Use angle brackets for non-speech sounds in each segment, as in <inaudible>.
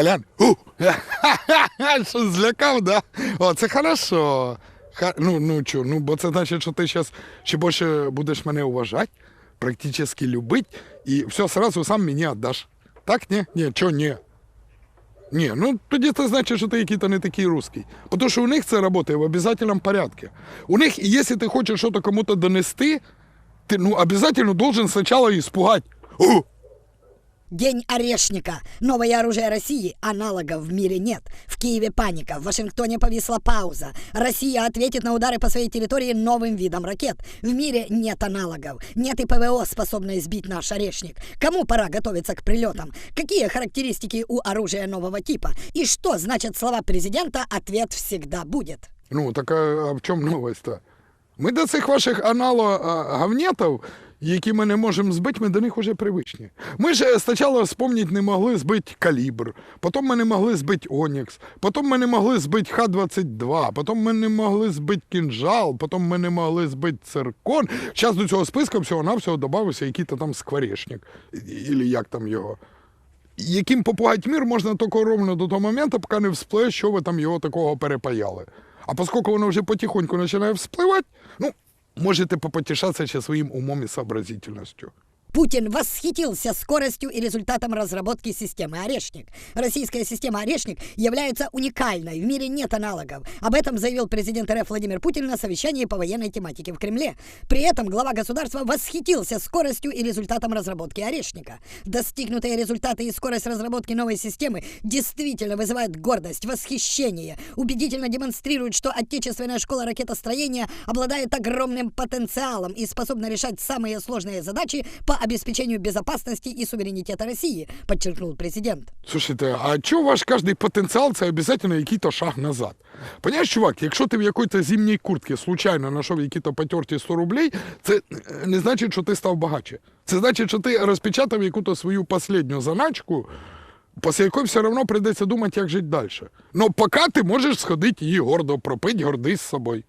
Колян, у, <laughs> що злякав, да? О, це хорошо. Ха, ну, ну, чо, ну, бо це значить, що ти зараз ще більше будеш мене уважати, практично любити, і все сразу сам мені віддаш. Так, ні? Ні, чо, ні. Ні, ну тоді це значить, що ти який-то не такий русский. Тому що у них це працює в обов'язковому порядку. У них, якщо ти хочеш щось кому-то донести, ти ну, обов'язково должен спочатку испугать. О, День орешника. Новое оружие России. Аналогов в мире нет. В Киеве паника. В Вашингтоне повисла пауза. Россия ответит на удары по своей территории новым видом ракет. В мире нет аналогов. Нет и ПВО, способной сбить наш орешник. Кому пора готовиться к прилетам? Какие характеристики у оружия нового типа? И что значат слова президента «ответ всегда будет»? Ну, так а, а в чому новость-то? Ми до цих ваших анало-гавнетів, які ми не можемо збити, ми до них вже привичні. Ми ж спочатку вспомнити не могли збити калібр, потім ми не могли збити Онікс, потім ми не могли збити Х-22, потім ми не могли збити кінжал, потім ми не могли збити циркон. Зараз до цього списка всього-навсього додався який-то там скворечник, і як там його. Яким попугать мір можна тільки ровно до того моменту, поки не вспле, що ви там його такого перепаяли. А поскольку воно вже потихоньку починає вспливати, ну, можете попотешаться сейчас своим умом и сообразительностью. Путин восхитился скоростью и результатом разработки системы «Орешник». Российская система «Орешник» является уникальной, в мире нет аналогов. Об этом заявил президент РФ Владимир Путин на совещании по военной тематике в Кремле. При этом глава государства восхитился скоростью и результатом разработки «Орешника». Достигнутые результаты и скорость разработки новой системы действительно вызывают гордость, восхищение, убедительно демонстрируют, что отечественная школа ракетостроения обладает огромным потенциалом и способна решать самые сложные задачи по обеспечению безопасности и суверенитета России, подчеркнул президент. Слушайте, а чого ваш кожний потенціал це обов'язково якийсь шаг назад? Понимаєш, чувак, якщо ти в якійсь зимній куртці случайно знайшов якісь потерті 100 рублей, це е, не значить, що ти став багаче. Це значить, що ти розпечатав якусь свою останню заначку, після якої все одно прийдеться думати, як жити далі. Ну, поки ти можеш сходити її гордо пропити, гордись собою.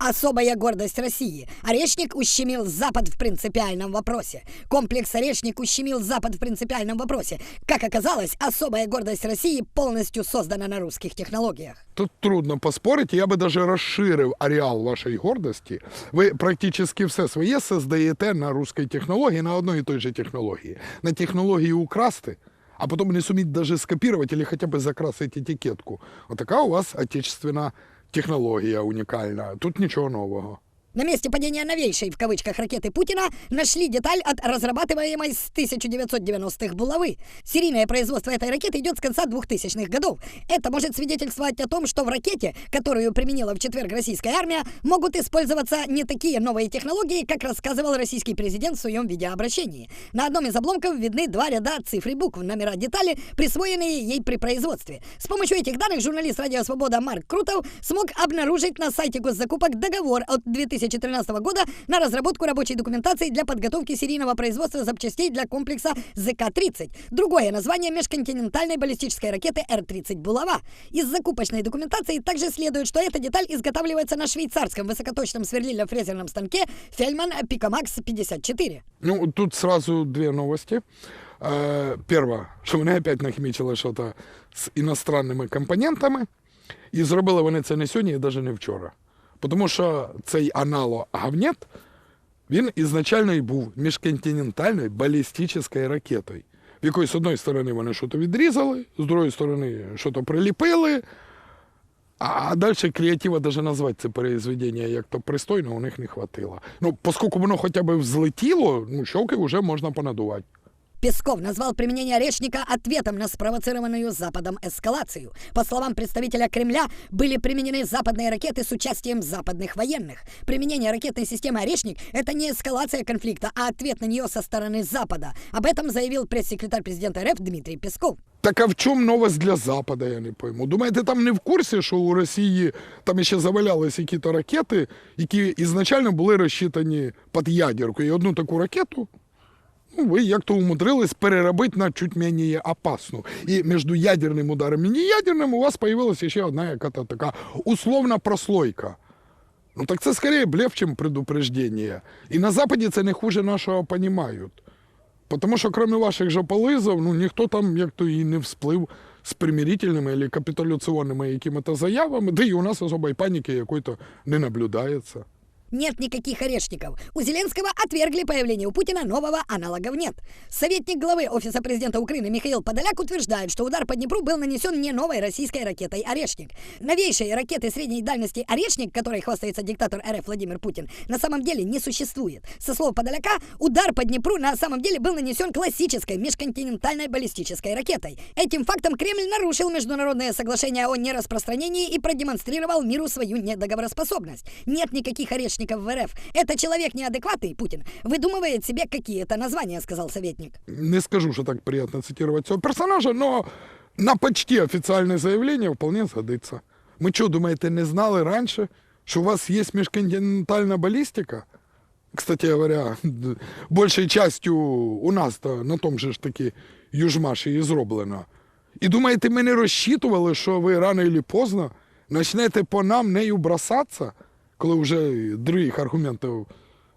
Особая гордость России. Орешник ущемил Запад в принципиальном вопросе. Комплекс Орешник ущемил Запад в принципиальном вопросе. Как оказалось, особая гордость России полностью создана на русских технологиях. Тут трудно поспорити, я би даже розширив ареал вашої гордості. Ви практично все своє создаєте на русській технології, на одній і той же технології. На технології украсти, а потім не суміть даже скопировать или хотя бы закрасить етикетку. Отака у вас отечественна технологія унікальна. Тут нічого нового. На месте падения новейшей в кавычках ракеты Путина нашли деталь от разрабатываемой с 1990-х булавы. Серийное производство этой ракеты идет с конца 2000-х годов. Это может свидетельствовать о том, что в ракете, которую применила в четверг российская армия, могут использоваться не такие новые технологии, как рассказывал российский президент в своем видеообращении. На одном из обломков видны два ряда цифр и букв, номера детали, присвоенные ей при производстве. С помощью этих данных журналист «Радио Свобода» Марк Крутов смог обнаружить на сайте госзакупок договор от 2000 2013 года на разработку рабочей документации для подготовки серийного производства запчастей для комплекса ЗК-30. Другое название межконтинентальной баллистической ракеты Р-30 «Булава». Из закупочной документации также следует, что эта деталь изготавливается на швейцарском высокоточном сверлильно-фрезерном станке Фельман Пикамакс 54. Ну, тут сразу две новости. Э, Первое, що вони опять нахімічили щось з іностранними компонентами, і зробили вони це не сьогодні і навіть не вчора. Тому що цей аналог гавнет, він ізначально і був міжконтинентальною балістичною ракетою, в якої з одної сторони вони щось відрізали, з другої сторони щось приліпили, а далі креатива навіть назвати це произведення як то пристойно у них не хватило. Ну, оскільки воно хоча б взлетіло, ну, щоки вже можна понадувати. Песков назвал применение орешника ответом на спровоцированную Западом эскалацию. По словам представителя Кремля, были применены западные ракеты с участием западных военных. Применение ракетной системы «Орешник» — это не эскалация конфликта, а ответ на нее со стороны Запада. Об этом заявил пресс-секретарь президента РФ Дмитрий Песков. Так а в чому новость для Запада, я не пойму. Думаєте, там не в курсі, що у Росії там ще завалялися якісь ракети, які ізначально були розчитані під ядерку. І одну таку ракету ну, ви як-то умудрились переробити на чуть менее опасну. І між ядерним ударом і неядерним у вас появилася ще одна яка-то така условна прослойка. Ну так це скорее блеф, чим предупреждение. І на Западі це не хуже нашого понімають. Тому що, крім ваших жополизів, ну ніхто там як то і не всплив з примирительними або капітуляційними якими-то заявами, да і у нас особої паніки якої-то не наблюдається. Нет никаких орешников. У Зеленского отвергли появление у Путина нового аналогов нет. Советник главы Офиса президента Украины Михаил Подоляк утверждает, что удар по Днепру был нанесен не новой российской ракетой «Орешник». Новейшей ракеты средней дальности «Орешник», которой хвастается диктатор РФ Владимир Путин, на самом деле не существует. Со слов Подоляка, удар по Днепру на самом деле был нанесен классической межконтинентальной баллистической ракетой. Этим фактом Кремль нарушил международное соглашение о нераспространении и продемонстрировал миру свою недоговороспособность. Нет никаких орешников в РФ. Это человек неадекватный, Путин. Выдумывает себе какие-то названия, сказал советник. Не скажу, что так приятно цитировать цього персонажа, но на почти официальное заявление вполне сгодится. Мы что, думаете, не знали раньше, что у вас есть межконтинентальная баллистика? Кстати говоря, д- <laughs> большей частью у нас-то на том же ж таки Южмаші і зроблено. І думаєте, ми не розчитували, що ви рано чи поздно почнете по нам нею бросатися, Коли вже других аргументів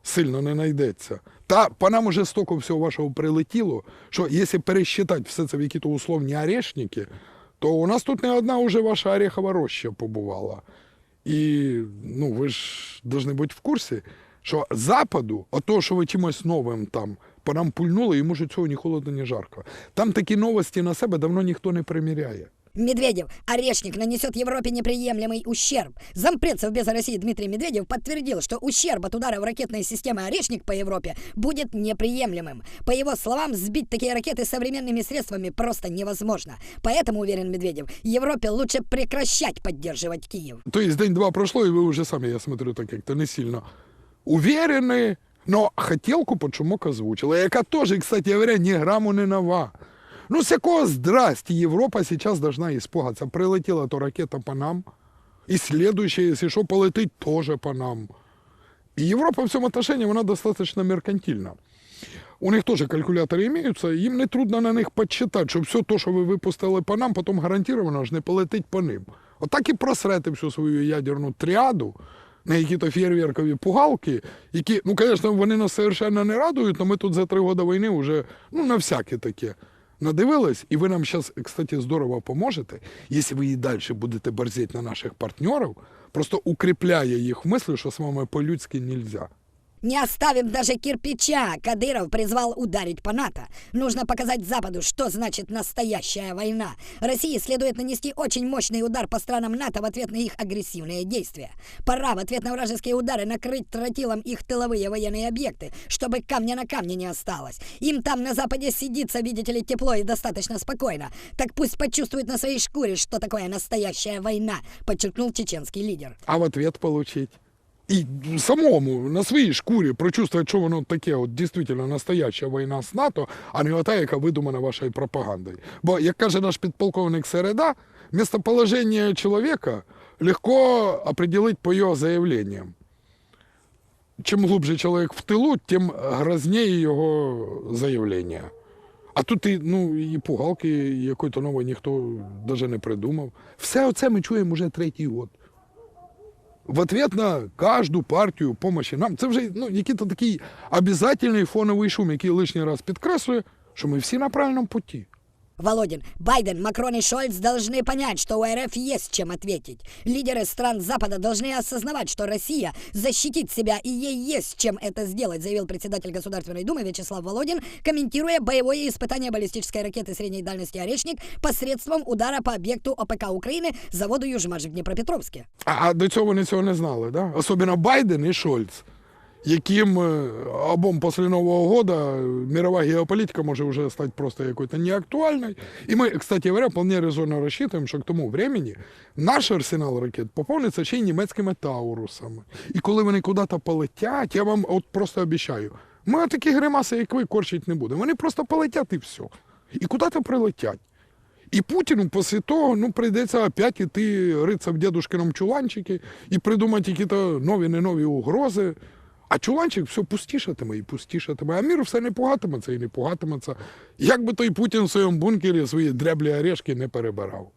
сильно не знайдеться. Та по нам уже стільки всього вашого прилетіло, що якщо пересчитати все це в які-то условні орешники, то у нас тут не одна уже ваша орехова роща побувала. І ну, ви ж повинні бути в курсі, що Западу, от того, що ви чимось новим там по нам пульнули, йому ж цього ні холодно, ні жарко. Там такі новості на себе давно ніхто не приміряє. Медведев, орешник нанесет Европе неприемлемый ущерб. Зампред Совбеза России Дмитрий Медведев подтвердил, что ущерб от ударов ракетной системы «Орешник» по Европе будет неприемлемым. По его словам, сбить такие ракеты современными средствами просто невозможно. Поэтому, уверен Медведев, Европе лучше прекращать поддерживать Киев. То есть день-два прошло, и вы уже сами, я смотрю, так как-то не сильно уверены, но хотелку под шумок озвучила, яка тоже, кстати говоря, ни грамму не нова. Ну, с якого здрасти Европа сейчас должна испугаться. Прилетела то ракета по нам, и следующая, если что, полетить тоже по нам. И Европа в цьому отношении, вона достаточно меркантильна. У них теж калькулятори імеються, їм не трудно на них підсчитати, що все те, що ви випустили по нам, потім гарантовано ж не полетить по ним. Отак і просрете всю свою ядерну тріаду на якісь фєрверкові пугалки, які, ну, звісно, вони нас совершенно не радують, але ми тут за три роки війни вже ну, на всяке таке надивились, і ви нам зараз, кстати, здорово поможете, якщо ви і далі будете борзеть на наших партнерів, просто укрепляя їх в мысли, что с вами по-людськи нельзя. Не оставим даже кирпича. Кадыров призвал ударить по НАТО. Нужно показать Западу, что значит настоящая война. России следует нанести очень мощный удар по странам НАТО в ответ на их агрессивные действия. Пора в ответ на вражеские удары накрыть тротилом их тыловые военные объекты, чтобы камня на камне не осталось. Им там на Западе сидится, видите ли, тепло и достаточно спокойно. Так пусть почувствуют на своей шкуре, что такое настоящая война, подчеркнул чеченский лидер. а в ответ получить. І самому на своїй шкурі прочувствувати, що воно таке, от дійсно настояща війна з НАТО, а не ота, яка видумана вашою пропагандою. Бо, як каже наш підполковник Середа, местоположение человека легко определить по його заявленням. Чим глубже чоловік в тилу, тим грознее його заявлення. А тут і, ну, і пугалки якої-то нової ніхто навіть не придумав. Все оце ми чуємо вже третій год в ответ на кожну партію помощі нам. Це вже ну, який-то такий обязательний фоновий шум, який лишній раз підкреслює, що ми всі на правильному путі. Володин, Байден, Макрон и Шольц должны понять, что у РФ есть чем ответить. Лидеры стран Запада должны осознавать, что Россия защитит себя и ей есть чем это сделать, заявил председатель Государственной Думы Вячеслав Володин, комментируя боевое испытание баллистической ракеты средней дальности «Орешник» посредством удара по объекту ОПК Украины заводу «Южмаш» в Днепропетровске. А, а до цього вони цього не знали, да? Особливо Байден і Шольц, яким е, обом після Нового года мирова геополітика може вже стати просто якоюсь неактуальною. І ми, кстати говоря, вполне резонно розчитуємо, що к тому времени наш арсенал ракет поповниться ще й німецькими таурусами. І коли вони куди-то полетять, я вам от просто обіцяю, ми такі гримаси, як ви, корчить не будемо. Вони просто полетять і все. І куди-то прилетять. І Путіну після того ну, прийдеться опять іти ритися в дедушкиному чуланчикі і придумати якісь нові не нові угрози. А чуланчик все пустішатиме і пустішатиме, а мір все не пугатиметься і не пугатиметься. Як би той Путін в своєму бункері свої дреблі орешки не перебирав.